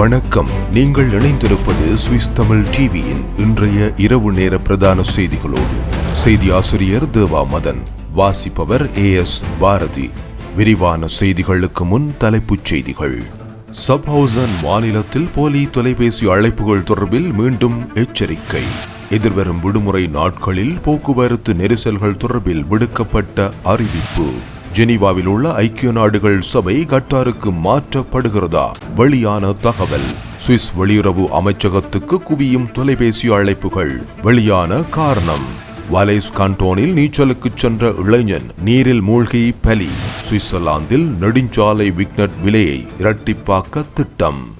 வணக்கம். நீங்கள் இணைந்திருப்பது சுவிஸ் தமிழ் டிவியின் இன்றைய இரவு நேர பிரதான செய்திகளோடு. செய்தி ஆசிரியர் தேவா மதன் வாசிப்பவர் ஏ எஸ் பாரதி. விரிவான செய்திகளுக்கு முன் தலைப்புச் செய்திகள். சப்ஹவுசன் மாநிலத்தில் போலி தொலைபேசி அழைப்புகள் தொடர்பில் மீண்டும் எச்சரிக்கை. எதிர்வரும் விடுமுறை நாட்களில் போக்குவரத்து நெரிசல்கள் தொடர்பில் விடுக்கப்பட்ட அறிவிப்பு. ஜெனீவாவில் உள்ள ஐக்கிய நாடுகள் சபை கட்டாருக்கு மாற்றப்படுகிறதா? வெளியான தகவல். சுவிஸ் வெளியுறவு அமைச்சகத்துக்கு குவியும் தொலைபேசி அழைப்புகள். வெளியான காரணம். வலைஸ் கான்டோனில் நீச்சலுக்கு சென்ற இளைஞன் நீரில் மூழ்கி பலி. சுவிட்சர்லாந்தில் நெடுஞ்சாலை விக்னட் விலையை இரட்டிப்பாக்க திட்டம்.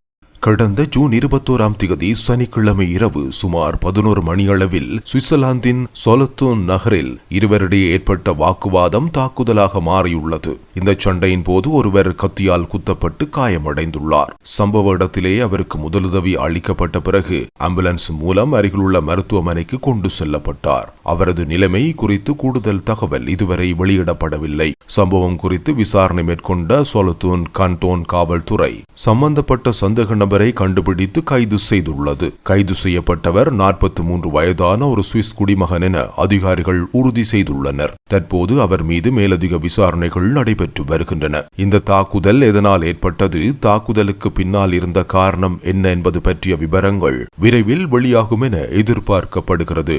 கடந்த ஜூன் இருபத்தோராம் திகதி சனிக்கிழமை இரவு சுமார் பதினோரு மணியளவில் சுவிட்சர்லாந்தின் சொலத்தூன் நகரில் இருவரிடையே ஏற்பட்ட வாக்குவாதம் தாக்குதலாக மாறியுள்ளது. இந்த சண்டையின் போது ஒருவர் கத்தியால் குத்தப்பட்டு காயமடைந்துள்ளார். சம்பவ இடத்திலேயே அவருக்கு முதலுதவி அளிக்கப்பட்ட பிறகு ஆம்புலன்ஸ் மூலம் அருகிலுள்ள மருத்துவமனைக்கு கொண்டு செல்லப்பட்டார். அவரது நிலைமை குறித்து கூடுதல் தகவல் இதுவரை வெளியிடப்படவில்லை. சம்பவம் குறித்து விசாரணை மேற்கொண்ட சொலத்தூன் கண்டோன் காவல்துறை சம்பந்தப்பட்ட சந்தேக நபரை கண்டுபிடித்து கைது செய்துள்ளது. கைது செய்யப்பட்டவர் நாற்பத்தி மூன்று வயதான ஒரு சுவிஸ் குடிமகன் என அதிகாரிகள் உறுதி செய்துள்ளனர். தற்போது அவர் மீது மேலதிக விசாரணைகள் நடைபெற்று வருகின்றன. இந்த தாக்குதல் எதனால் ஏற்பட்டது தாக்குதலுக்கு பின்னால் இருந்த காரணம் என்ன என்பது பற்றிய விவரங்கள் விரைவில் வெளியாகும் என எதிர்பார்க்கப்படுகிறது.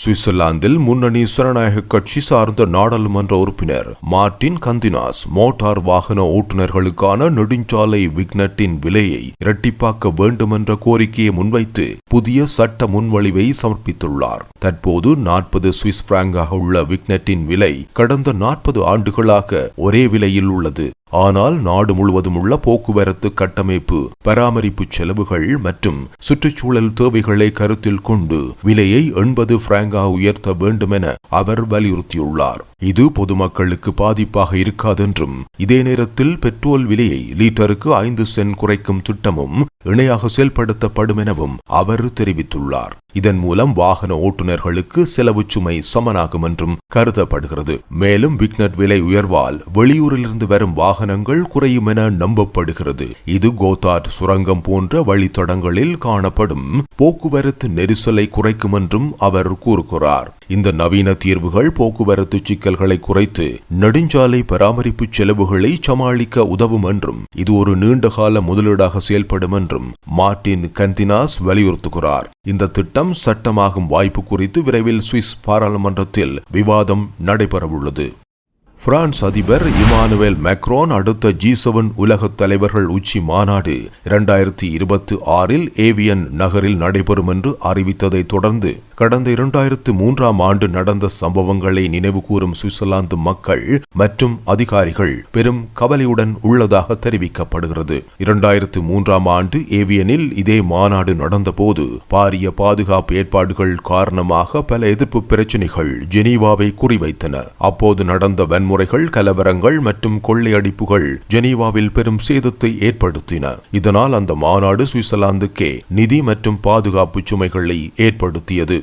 சுவிட்சர்லாந்தில் முன்னணி ஜனநாயக கட்சி சார்ந்த நாடாளுமன்ற உறுப்பினர் மார்டின் கந்தினாஸ் மோட்டார் வாகன ஓட்டுநர்களுக்கான நெடுஞ்சாலை விக்னட்டின் விலையை இரட்டிப்பாக்க வேண்டுமென்ற கோரிக்கையை முன்வைத்து புதிய சட்ட முன்வழிவை சமர்ப்பித்துள்ளார். தற்போது நாற்பது சுவிஸ் பிராங்காக உள்ள விக்னட்டின் விலை கடந்த நாற்பது ஆண்டுகளாக ஒரே விலையில் உள்ளது. ஆனால் நாடு முழுவதும் உள்ள போக்குவரத்து கட்டமைப்பு பராமரிப்பு செலவுகள் மற்றும் சுற்றுச்சூழல் தேவைகளை கருத்தில் கொண்டு விலையை எண்பது பிராங்கா உயர்த்த வேண்டுமென அவர் வலியுறுத்தியுள்ளார். இது பொதுமக்களுக்கு பாதிப்பாக இருக்காதென்றும் இதே நேரத்தில் பெட்ரோல் விலையை லீட்டருக்கு ஐந்து சென்ட் குறைக்கும் திட்டமும் இணையாக செயல்படுத்தப்படும் எனவும் அவர் தெரிவித்துள்ளார். இதன் மூலம் வாகன ஓட்டுநர்களுக்கு செலவு சுமை சமனாகும் என்றும் கருதப்படுகிறது. மேலும் விக்னட் விலை உயர்வால் வெளியூரிலிருந்து வரும் வாகனங்கள் குறையும் என நம்பப்படுகிறது. இது கோதாட் சுரங்கம் போன்ற வழித்தடங்களில் காணப்படும் போக்குவரத்து நெரிசலை குறைக்கும் என்றும் அவர் கூறுகிறார். இந்த நவீன தீர்வுகள் போக்குவரத்து சிக்கல் சிக்கல்களை குறைத்து நெடுஞ்சாலை பராமரிப்பு செலவுகளை சமாளிக்க உதவும் என்றும் இது ஒரு நீண்டகால முதலீடாக செயல்படும் என்றும் மார்டின் கந்தினாஸ் வலியுறுத்துகிறார். இந்த திட்டம் சட்டமாகும் வாய்ப்பு குறித்து விரைவில் சுவிஸ் பாராளுமன்றத்தில் விவாதம் நடைபெறவுள்ளது. பிரான்ஸ் அதிபர் இமானுவேல் மேக்ரோன் அடுத்த ஜி செவன் உலக தலைவர்கள் உச்சி மாநாடு இரண்டாயிரத்தி இருபத்தி ஆறில் ஏவியன் நகரில் நடைபெறும் என்று அறிவித்ததைத் தொடர்ந்து கடந்த இரண்டாயிரத்து மூன்றாம் ஆண்டு நடந்த சம்பவங்களை நினைவு கூறும் சுவிட்சர்லாந்து மக்கள் மற்றும் அதிகாரிகள் பெரும் கவலையுடன் உள்ளதாக தெரிவிக்கப்படுகிறது. இரண்டாயிரத்து மூன்றாம் ஆண்டு ஏவியனில் இதே மாநாடு நடந்தபோது பாரிய பாதுகாப்பு ஏற்பாடுகள் காரணமாக பல எதிர்ப்பு பிரச்சினைகள் ஜெனீவாவை குறிவைத்தன. அப்போது நடந்த வன்முறைகள் கலவரங்கள் மற்றும் கொள்ளையடிப்புகள் ஜெனீவாவில் பெரும் சேதத்தை ஏற்படுத்தின. இதனால் அந்த மாநாடு சுவிட்சர்லாந்துக்கே நிதி மற்றும் பாதுகாப்பு சுமைகளை ஏற்படுத்தியது.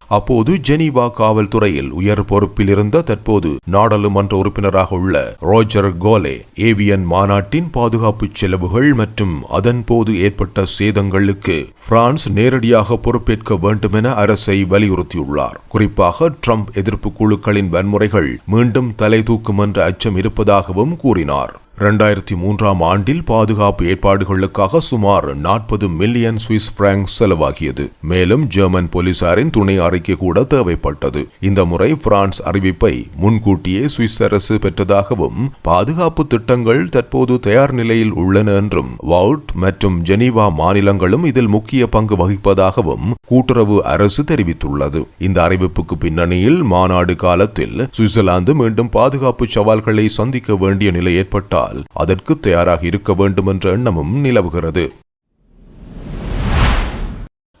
அப்போது ஜெனீவா காவல்துறையில் உயர் பொறுப்பில் இருந்த தற்போது நாடாளுமன்ற உறுப்பினராக உள்ள ரோஜர் கோலே ஏவியன் மாநாட்டின் பாதுகாப்பு செலவுகள் மற்றும் அதன் போது ஏற்பட்ட சேதங்களுக்கு பிரான்ஸ் நேரடியாக பொறுப்பேற்க வேண்டும் என அரசை வலியுறுத்தியுள்ளார். குறிப்பாக ட்ரம்ப் எதிர்ப்பு குழுக்களின் வன்முறைகள் மீண்டும் தலை தூக்கும் என்ற அச்சம் இருப்பதாகவும் கூறினார். இரண்டாயிரத்தி மூன்றாம் ஆண்டில் பாதுகாப்பு ஏற்பாடுகளுக்காக சுமார் நாற்பது மில்லியன் சுவிஸ் பிராங்க் செலவாகியது. மேலும் ஜெர்மன் போலீசாரின் துணை அறிக்கை நடவடிக்கை கூட தேவைப்பட்டது. இந்த முறை பிரான்ஸ் அறிவிப்பை முன்கூட்டியே சுவிஸ் அரசு பெற்றதாகவும் பாதுகாப்பு திட்டங்கள் தற்போது தயார் நிலையில் உள்ளன என்றும் வவுட் மற்றும் ஜெனீவா மாநிலங்களும் இதில் முக்கிய பங்கு வகிப்பதாகவும் கூட்டுறவு அரசு தெரிவித்துள்ளது. இந்த அறிவிப்புக்கு பின்னணியில் மாநாடு காலத்தில் சுவிட்சர்லாந்து மீண்டும் பாதுகாப்பு சவால்களை சந்திக்க வேண்டிய நிலை ஏற்பட்டால் அதற்கு தயாராக இருக்க வேண்டும் என்ற எண்ணமும் நிலவுகிறது.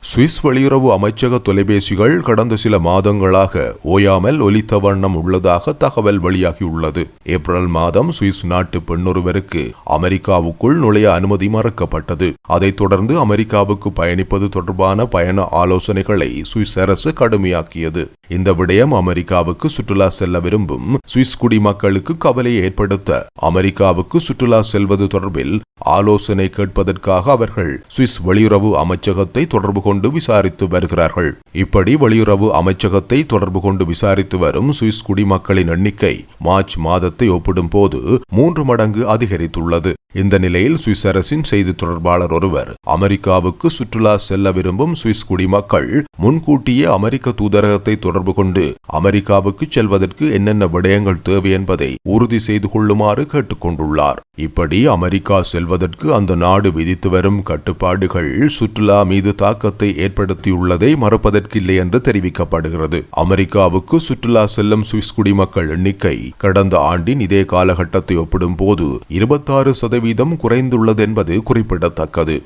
சுவிஸ் வெளியுறவு அமைச்சக தொலைபேசிகள் கடந்த சில மாதங்களாக ஓயாமல் ஒலித்த வண்ணம் உள்ளதாக தகவல் வெளியாகியுள்ளது. ஏப்ரல் மாதம் சுவிஸ் நாட்டு பெண்ணொருவருக்கு அமெரிக்காவுக்குள் நுழைய அனுமதி மறுக்கப்பட்டது. அதைத் தொடர்ந்து அமெரிக்காவுக்கு பயணிப்பது தொடர்பான பயண ஆலோசனைகளை சுவிஸ் அரசு கடுமையாக்கியது. இந்த விடயம் அமெரிக்காவுக்கு சுற்றுலா செல்ல விரும்பும் சுவிஸ் குடிமக்களுக்கு கவலையை ஏற்படுத்த அமெரிக்காவுக்கு சுற்றுலா செல்வது தொடர்பில் ஆலோசனை கேட்பதற்காக அவர்கள் சுவிஸ் வெளியுறவு அமைச்சகத்தை தொடர்பு கொண்டு விசாரித்து வருகிறார்கள். இப்படி வெளியுறவு அமைச்சகத்தை தொடர்பு கொண்டு விசாரித்து வரும் சுவிஸ் குடிமக்களின் எண்ணிக்கை மார்ச் மாதத்தை ஒப்பிடும் போது மூன்று மடங்கு அதிகரித்துள்ளது. இந்த நிலையில் சுவிஸ் அரசின் செய்தி தொடர்பாளர் ஒருவர் அமெரிக்காவுக்கு சுற்றுலா செல்ல விரும்பும் சுவிஸ் குடிமக்கள் முன்கூட்டியே அமெரிக்க தூதரகத்தை தொடர்பு கொண்டு அமெரிக்காவுக்கு செல்வதற்கு என்னென்ன விடயங்கள் தேவை என்பதை உறுதி செய்து கொள்ளுமாறு கேட்டுக்கொண்டுள்ளார். இப்படி அமெரிக்கா செல்வதற்கு அந்த நாடு விதித்து வரும் கட்டுப்பாடுகள் சுற்றுலா மீது தாக்கத்தை ஏற்படுத்தியுள்ளதை மறுப்பதற்கில்லை என்று தெரிவிக்கப்படுகிறது. அமெரிக்காவுக்கு சுற்றுலா செல்லும் சுவிஸ் குடிமக்கள் எண்ணிக்கை கடந்த ஆண்டின் இதே காலகட்டத்தை ஒப்பிடும் போது இருபத்தாறு சதவீதம் குறைந்துள்ளது என்பது குறிப்பிடத்தக்கது.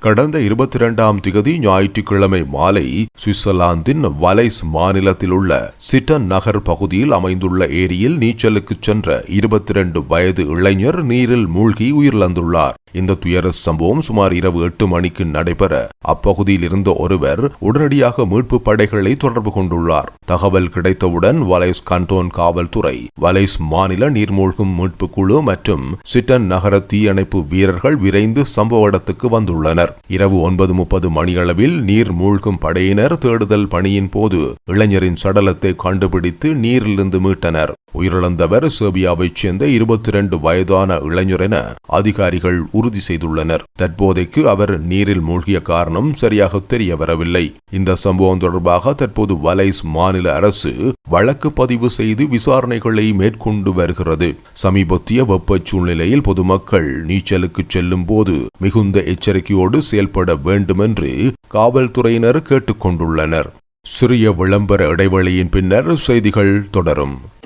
கடந்த இருபத்தி இரண்டாம் திகதி ஞாயிற்றுக்கிழமை மாலை சுவிட்சர்லாந்தின் வலைஸ் மாநிலத்தில் உள்ள சிட்டன் நகர் பகுதியில் அமைந்துள்ள ஏரியில் நீச்சலுக்கு சென்ற இருபத்தி இரண்டு வயது இளைஞர் நீரில் மூழ்கி உயிரிழந்துள்ளார். இந்த துயர சம்பவம் சுமார் இரவு எட்டு மணிக்கு நடைபெற அப்பகுதியில் இருந்த ஒருவர் உடனடியாக மீட்பு படைகளை தொடர்பு கொண்டுள்ளார். தகவல் கிடைத்தவுடன் வலைஸ் கண்டோன் காவல்துறை வலைஸ் மாநில நீர்மூழ்கும் மீட்பு குழு மற்றும் சிட்டன் நகர தீயணைப்பு வீரர்கள் விரைந்து சம்பவ இடத்துக்கு வந்துள்ளனர். இரவு ஒன்பது முப்பது மணியளவில் நீர் மூழ்கும் படையினர் தேடுதல் பணியின் போது இளைஞரின் சடலத்தை கண்டுபிடித்து நீரிலிருந்து மீட்டனர். உயிரிழந்தவர் சேர்பியாவைச் சேர்ந்த இருபத்தி இரண்டு வயதான இளைஞர் என அதிகாரிகள் உறுதி செய்துள்ளனர். தற்போதைக்கு அவர் நீரில் மூழ்கிய காரணம் சரியாக தெரிய வரவில்லை இந்த சம்பவம் தொடர்பாக தற்போது வலைஸ் மாநில அரசு வழக்கு பதிவு செய்து விசாரணைகளை மேற்கொண்டு வருகிறது. சமீபத்திய வெப்ப சூழ்நிலையில் பொதுமக்கள் நீச்சலுக்கு செல்லும் போது மிகுந்த எச்சரிக்கையோடு செயல்பட வேண்டும் என்று காவல்துறையினர் கேட்டுக்கொண்டுள்ளனர். சிறிய விளம்பர இடைவெளியின் பின்னர் செய்திகள் தொடரும்.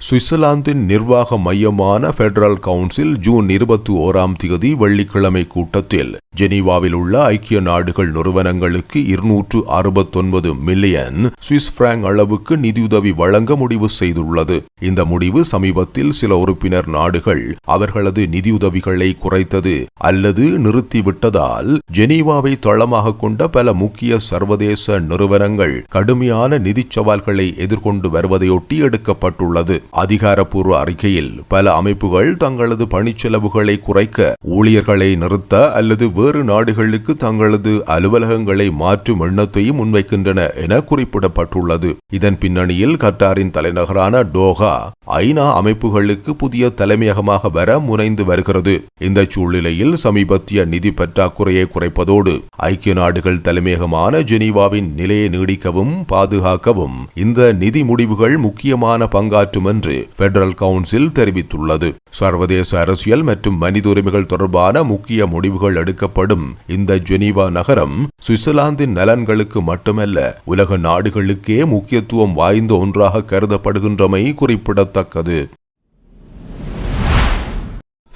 சுவிட்சர்லாந்தின் நிர்வாக மையமான பெடரல் கவுன்சில் ஜூன் இருபத்தி ஓராம் தேதி வெள்ளிக்கிழமை கூட்டத்தில் ஜெனீவாவில் உள்ள ஐக்கிய நாடுகள் நிறுவனங்களுக்கு இருநூற்று அறுபத்தொன்பது மில்லியன் சுவிஸ் பிராங்க் அளவுக்கு நிதியுதவி வழங்க முடிவு செய்துள்ளது. இந்த முடிவு சமீபத்தில் சில உறுப்பினர் நாடுகள் அவர்களது நிதியுதவிகளை குறைத்தது அல்லது நிறுத்திவிட்டதால் ஜெனீவாவை தளமாக கொண்ட பல முக்கிய சர்வதேச நிறுவனங்கள் கடுமையான நிதி சவால்களை எதிர்கொண்டு வருவதையொட்டி எடுக்கப்பட்டுள்ளது. அதிகாரப்பூர்வ அறிக்கையில் பல அமைப்புகள் தங்களது பணிச்செலவுகளை குறைக்க ஊழியர்களை நிறுத்த அல்லது வேறு நாடுகளுக்கு தங்களது அலுவலகங்களை மாற்றும் எண்ணத்தையும் முன்வைக்கின்றன என குறிப்பிடப்பட்டுள்ளது. இதன் பின்னணியில் கட்டாரின் தலைநகரான டோஹா ஐநா அமைப்புகளுக்கு புதிய தலைமையகமாக வர முனைந்து வருகிறது. இந்த சூழ்நிலையில் சமீபத்திய நிதி பற்றாக்குறையை குறைப்பதோடு ஐக்கிய நாடுகள் தலைமையகமான ஜெனீவாவின் நிலையை நீடிக்கவும் பாதுகாக்கவும் இந்த நிதி முடிவுகள் முக்கியமான பங்காற்றும் என்று பெடரல் கவுன்சில் தெரிவித்துள்ளது. சர்வதேச அரசியல் மற்றும் மனித உரிமைகள் தொடர்பான முக்கிய முடிவுகள் எடுக்கப்படும் இந்த ஜெனீவா நகரம் சுவிட்சர்லாந்தின் நலன்களுக்கு மட்டுமல்ல உலக நாடுகளுக்கே முக்கியத்துவம் வாய்ந்த ஒன்றாக கருதப்படுகின்றமை குறிப்பிடத்தக்கது.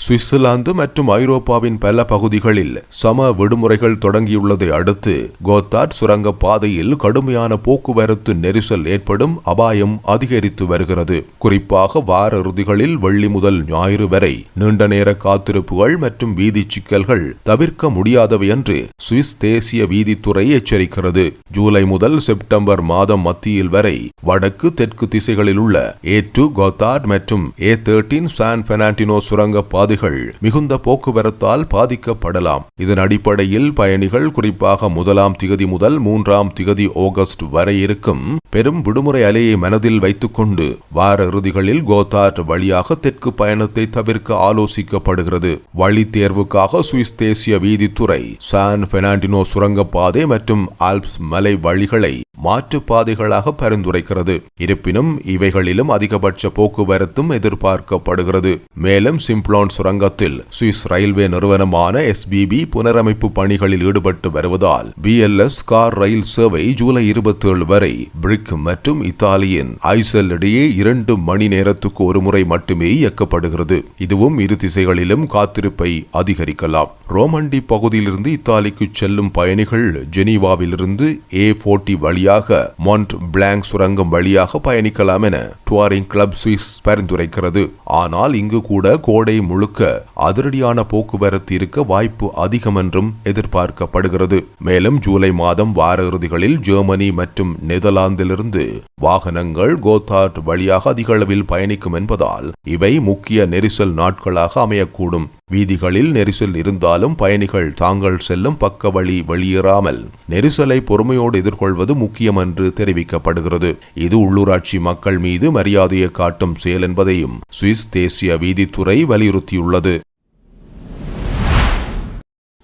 சுவிட்சர்லாந்து மற்றும் ஐரோப்பாவின் பல பகுதிகளில் சம விடுமுறைகள் தொடங்கியுள்ளதை அடுத்து கோத்தாட் சுரங்க பாதையில் கடுமையான போக்குவரத்து நெரிசல் ஏற்படும் அபாயம் அதிகரித்து வருகிறது. குறிப்பாக வார இறுதிகளில் வெள்ளி முதல் ஞாயிறு வரை நீண்ட நேர காத்திருப்புகள் மற்றும் வீதி சிக்கல்கள் தவிர்க்க முடியாதவை என்று சுவிஸ் தேசிய வீதித்துறை எச்சரிக்கிறது. ஜூலை முதல் செப்டம்பர் மாதம் மத்தியில் வரை வடக்கு தெற்கு திசைகளில் உள்ள ஏ டு கோத்தாட் மற்றும் ஏ தேர்ட்டின் சான் பெனாண்டினோ சுரங்க பாதைகள் மிகுந்த போக்குவரத்தால் பாதிக்கப்படலாம். இதன் அடிப்படையில் பயணிகள் குறிப்பாக முதலாம் திகதி முதல் மூன்றாம் திகதி ஆகஸ்ட் வரை இருக்கும் பெரும் விடுமுறை அலையை மனதில் வைத்துக்கொண்டு வார இறுதிகளில் கோத்தாட் வழியாக தெற்கு பயணத்தை தவிர்க்க ஆலோசிக்கப்படுகிறது. வழி தேர்வுக்காக சுவிஸ் தேசிய வீதித்துறை சான் பெர்னாண்டினோ சுரங்கப்பாதை மற்றும் ஆல்ப்ஸ் மலை வழிகளை மாற்று பாதைகளாக பரிந்துரைக்கிறது. இருப்பினும் இவைகளிலும் அதிகபட்ச போக்குவரத்தும் எதிர்பார்க்கப்படுகிறது. மேலும் சிம்ப்ளான் சுரங்கத்தில் சுவிஸ் ரயில்வே நிறுவனமான எஸ்பிபி புனரமைப்பு பணிகளில் ஈடுபட்டு வருவதால் பிஎல்எஸ் கார் ரயில் சேவை ஜூலை இருபத்தி ஏழு வரை பிரிக் மற்றும் இத்தாலியின் ஐசல் இடையே இரண்டு மணி நேரத்துக்கு ஒரு முறை மட்டுமே இயக்கப்படுகிறது. இதுவும் இரு திசைகளிலும் காத்திருப்பை அதிகரிக்கலாம். ரோமண்டி பகுதியிலிருந்து இத்தாலிக்கு செல்லும் பயணிகள் ஜெனீவாவிலிருந்து ஏ போர்ட்டி வழியாக மொண்ட் பிளாங்க் சுரங்கம் வழியாக பயணிக்கலாம் என டுவாரிங் கிளப் சுவிஸ் பரிந்துரைக்கிறது. ஆனால் இங்கு கூட கோடை முழுக்க அதிரடியான போக்குவரத்து இருக்க வாய்ப்பு அதிகம் என்றும் எதிர்பார்க்கப்படுகிறது. மேலும் ஜூலை மாதம் வார இறுதிகளில் ஜெர்மனி மற்றும் நெதர்லாந்திலிருந்து வாகனங்கள் கோத்தாட் வழியாக அதிக அளவில் பயணிக்கும் என்பதால் இவை முக்கிய நெரிசல் நாட்களாக அமையக்கூடும். வீதிகளில் நெரிசல் இருந்தாலும் பயணிகள் தாங்கள் செல்லும் பக்க வழி வெளியேறாமல் நெரிசலை பொறுமையோடு எதிர்கொள்வது முக்கியம் என்று தெரிவிக்கப்படுகிறது. இது உள்ளூராட்சி மக்கள் மீது மரியாதையை காட்டும் செயல் என்பதையும் சுவிஸ் தேசிய வீதித்துறை வலியுறுத்தியுள்ளது.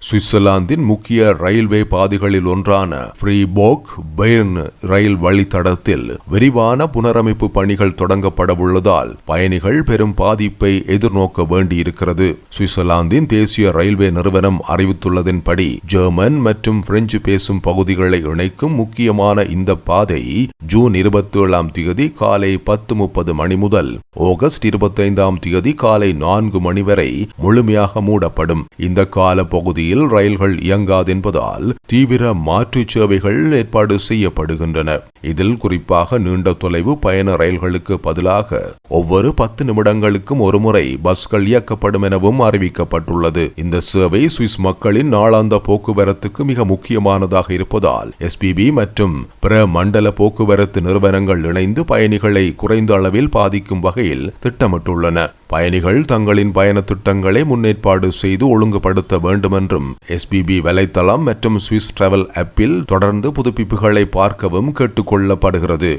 சுவிட்சர்லாந்தின் முக்கிய ரயில்வே பாதைகளில் ஒன்றான ஃப்ரீபோக் பெர்ன் ரயில் வழித்தடத்தில் விரிவான புனரமைப்பு பணிகள் தொடங்கப்படவுள்ளதால் பயணிகள் பெரும் பாதிப்பை எதிர்நோக்க வேண்டியிருக்கிறது. சுவிட்சர்லாந்தின் தேசிய ரயில்வே நிறுவனம் அறிவித்துள்ளதன்படி ஜெர்மன் மற்றும் பிரெஞ்சு பேசும் பகுதிகளை இணைக்கும் முக்கியமான இந்த பாதை ஜூன் இருபத்தி ஏழாம் தேதி காலை பத்து முப்பது மணி முதல் ஆகஸ்ட் இருபத்தைந்தாம் தேதி காலை நான்கு மணி வரை முழுமையாக மூடப்படும். இந்த கால பகுதியில் பகுதியில் ரயில்கள் இயங்காதென்பதால் தீவிர மாற்று சேவைகள் ஏற்பாடு செய்யப்படுகின்றன. இதில் குறிப்பாக நீண்ட தொலைவு பயண ரயில்களுக்கு பதிலாக ஒவ்வொரு பத்து நிமிடங்களுக்கும் ஒருமுறை பஸ்கள் இயக்கப்படும் எனவும் அறிவிக்கப்பட்டுள்ளது. இந்த சேவை சுவிஸ் மக்களின் நாளாந்த போக்குவரத்துக்கு மிக முக்கியமானதாக இருப்பதால் எஸ்பிபி மற்றும் பிற மண்டல போக்குவரத்து நிறுவனங்கள் இணைந்து பயணிகளை குறைந்த அளவில் பாதிக்கும் வகையில் திட்டமிட்டுள்ளன. பயணிகள் தங்களின் பயண திட்டங்களை முன்னேற்பாடு செய்து ஒழுங்குபடுத்த வேண்டுமென்று மற்றும் எஸ்பிபி வலைத்தளம் மற்றும் சுவிஸ் டிராவல் ஆப்பில் தொடர்ந்து புதுப்பிப்புகளை பார்க்கவும் கேட்டுக்கொள்ளப்படுகிறது.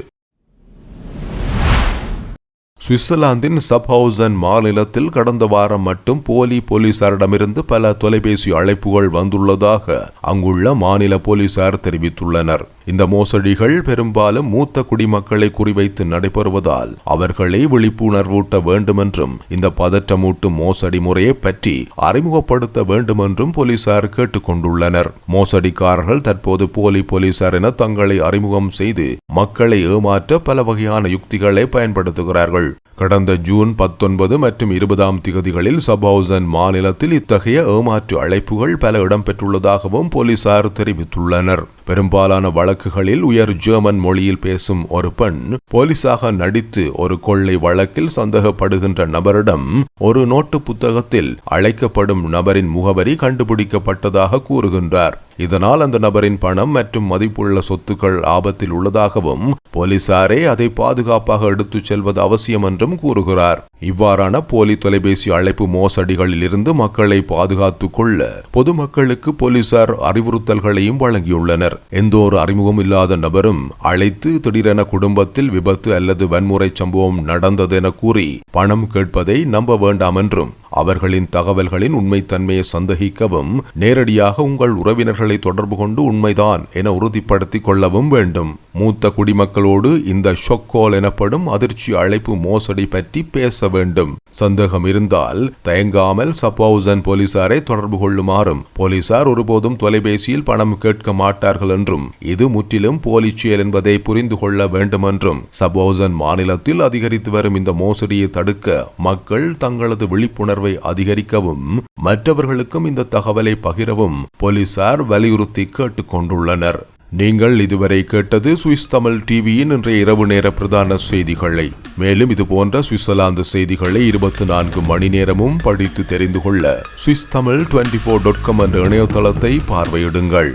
சுவிட்சர்லாந்தின் சப்ஹவுசன் மாநிலத்தில் கடந்த வாரம் மட்டும் போலி போலீசாரிடமிருந்து பல தொலைபேசி அழைப்புகள் வந்துள்ளதாக அங்குள்ள மாநில போலீசார் தெரிவித்துள்ளனர். இந்த மோசடிகள் பெரும்பாலும் மூத்த குடிமக்களை குறிவைத்து நடைபெறுவதால் அவர்களை விழிப்புணர்வூட்ட வேண்டுமென்றும் இந்த பதற்றமூட்டும் மோசடி முறையை பற்றி அறிமுகப்படுத்த வேண்டுமென்றும் போலீசார் கேட்டுக்கொண்டுள்ளனர். மோசடிக்காரர்கள் தற்போது போலி போலீசார் என தங்களை அறிமுகம் செய்து மக்களை ஏமாற்ற பல வகையான யுக்திகளை பயன்படுத்துகிறார்கள். கடந்த ஜூன் பத்தொன்பது மற்றும் இருபதாம் திகதிகளில் சபௌசன் மாநிலத்தில் இத்தகைய ஏமாற்று அழைப்புகள் பல இடம்பெற்றுள்ளதாகவும் போலீசார் தெரிவித்துள்ளனர். பெரும்பாலான வழக்குகளில் உயர் ஜெர்மன் மொழியில் பேசும் ஒரு பெண் போலீசாக நடித்து ஒரு கொள்ளை வழக்கில் சந்தேகப்படுகின்ற நபரிடம் ஒரு நோட்டு புத்தகத்தில் அழைக்கப்படும் நபரின் முகவரி கண்டுபிடிக்கப்பட்டதாக கூறுகின்றார். இதனால் அந்த நபரின் பணம் மற்றும் மதிப்புள்ள சொத்துக்கள் ஆபத்தில் உள்ளதாகவும் போலீசாரே அதை பாதுகாப்பாக எடுத்துச் செல்வது அவசியம் என்றும் கூறுகிறார். இவ்வாறான போலி தொலைபேசி அழைப்பு மோசடிகளில் இருந்து மக்களை பாதுகாத்துக் கொள்ள பொதுமக்களுக்கு போலீசார் அறிவுறுத்தல்களையும் வழங்கியுள்ளனர். எந்த ஒரு அறிமுகம் இல்லாத நபரும் அழைத்து திடீரென குடும்பத்தில் விபத்து அல்லது வன்முறை சம்பவம் நடந்ததென கூறி பணம் கேட்பதை நம்ப வேண்டாம் என்றும் அவர்களின் தகவல்களின் உண்மைத்தன்மையை சந்தேகிக்கவும் நேரடியாக உங்கள் உறவினர்களை தொடர்பு கொண்டு உண்மைதான் என உறுதிப்படுத்திக் கொள்ளவும் வேண்டும். மூத்த குடிமக்களோடு இந்த ஷொக்கோல் எனப்படும் அதிர்ச்சி அழைப்பு மோசடி பற்றி பேச வேண்டும். சந்தேகம் இருந்தால் தயங்காமல் சப்போசன் போலீசாரை தொடர்பு கொள்ளுமாறும். போலீசார் ஒருபோதும் தொலைபேசியில் பணம் கேட்க மாட்டார்கள் என்றும் இது முற்றிலும் போலி செயல் என்பதை புரிந்து கொள்ள வேண்டும் என்றும் சப்போசன் மாநிலத்தில் அதிகரித்து வரும் இந்த மோசடியை தடுக்க மக்கள் தங்களது விழிப்புணர்வு அதிகரிக்கவும் மற்றவர்களுக்கும் இந்த தகவலை பகிரவும் போலீசார் வலியுறுத்தி கேட்டுக் கொண்டுள்ளனர் நீங்கள் இதுவரை கேட்டது சுவிஸ் தமிழ் டிவியின் இன்றைய இரவு நேர பிரதான செய்திகளை. மேலும் இது போன்ற சுவிட்சர்லாந்து செய்திகளை இருபத்தி நான்கு மணி நேரமும் படித்து தெரிந்து கொள்ள Swiss Tamil twenty four dot com என்ற இணையதளத்தை பார்வையிடுங்கள்.